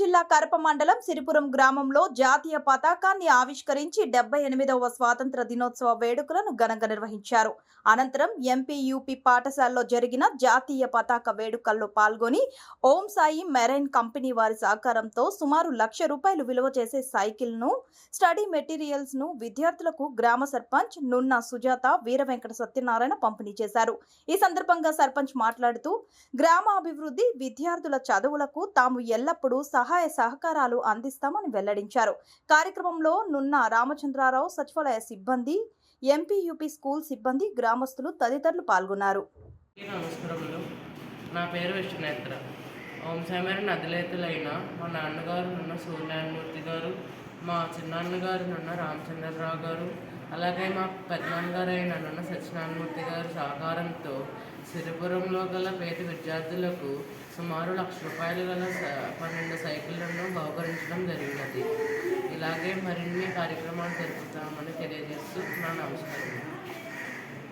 జిల్లా కరప మండలం సిరిపురం గ్రామంలో జాతీయ పతాకాన్ని ఆవిష్కరించి డెబ్బై ఎనిమిదవ స్వాతంత్ర దినోత్సవ వేడుకలను ఘనంగా నిర్వహించారు. అనంతరం ఎంపీ యూపీ పాఠశాలలో జరిగిన జాతీయ పతాక వేడుకల్లో పాల్గొని ఓం సాయి మెరైన్ కంపెనీ వారి సహకారంతో సుమారు లక్ష రూపాయలు విలువ చేసే సైకిల్ను స్టడీ మెటీరియల్స్ను విద్యార్థులకు గ్రామ సర్పంచ్ నున్న సుజాత వీర వెంకట సత్యనారాయణ పంపిణీ చేశారు. ఈ సందర్భంగా సర్పంచ్ మాట్లాడుతూ గ్రామాభివృద్ధి విద్యార్థుల చదువులకు తాము ఎల్లప్పుడూ సహాయ సహకారాలు అందిస్తామని వెల్లడించారు. కార్యక్రమంలో నున్న రామచంద్రారావు సచివాలయ సిబ్బంది ఎంపీయూపీ స్కూల్ సిబ్బంది గ్రామస్తులు తదితరులు పాల్గొన్నారు. నమస్కారములు నా పేరు విష్ణునేత్ర. వంశమైన నదిలేతులైన మా నాన్నగారు నున్న సూర్యనారాయణమూర్తి గారు మా చిన్నాన్నగారు నున్న రామచంద్రరావు గారు అలాగే మా పెద్దనాన్నగారు అయిన నున్న సత్యనారాయణమూర్తి గారు సహకారంతో సిరిపురంలో గల పేద విద్యార్థులకు సుమారు లక్ష రూపాయలు గల పని పన్నెండు జరిగినది. ఇలాగే మరిన్ని కార్యక్రమాలు జరుపుతామని తెలియజేస్తూ నా నమస్కారం.